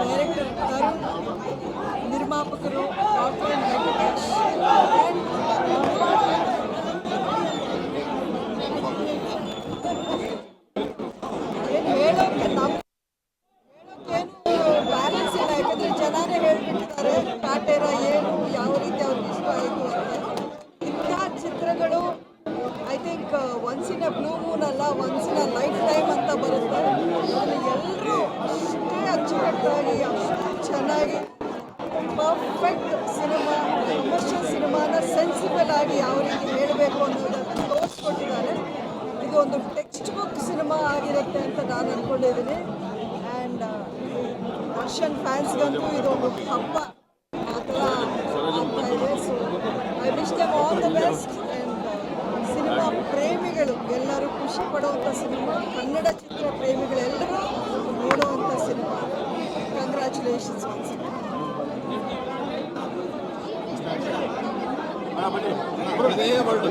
Director I think once in a blue moon ಅಲ್ಲ once in a lifetime ಅಂತ ಬರುತ್ತೆ. ಎಲ್ಲರೂ ಅಷ್ಟೇ ಅಚ್ಚುಕಟ್ಟಾಗಿ, ಅಷ್ಟು ಚೆನ್ನಾಗಿ ಪರ್ಫೆಕ್ಟ್ ಸಿನಿಮಾ ಕಮರ್ಷಿಯಲ್ ಸಿನಿಮಾನ ಸೆನ್ಸಿಬಲ್ ಆಗಿ ಯಾವ ರೀತಿ ಹೇಳಬೇಕು ಅನ್ನೋದನ್ನು ತೋರಿಸ್ಕೊಟ್ಟಿದ್ದಾರೆ. ಇದು ಒಂದು ಟೆಕ್ಸ್ಟ್ ಬುಕ್ ಸಿನಿಮಾ ಆಗಿರುತ್ತೆ ಅಂತ ನಾನು ಅಂದ್ಕೊಂಡಿದ್ದೀನಿ ಆ್ಯಂಡ್ ದರ್ಶನ್ ಫ್ಯಾನ್ಸ್ಗಂತೂ ಇದೊಂದು ಹಬ್ಬ. ಸಿನಿಮಾ ಕನ್ನಡ ಚಿತ್ರ ಪ್ರೇಮಿಗಳೆಲ್ಲರೂ ನೋಡುವಂಥ ಸಿನಿಮಾ. Congratulations word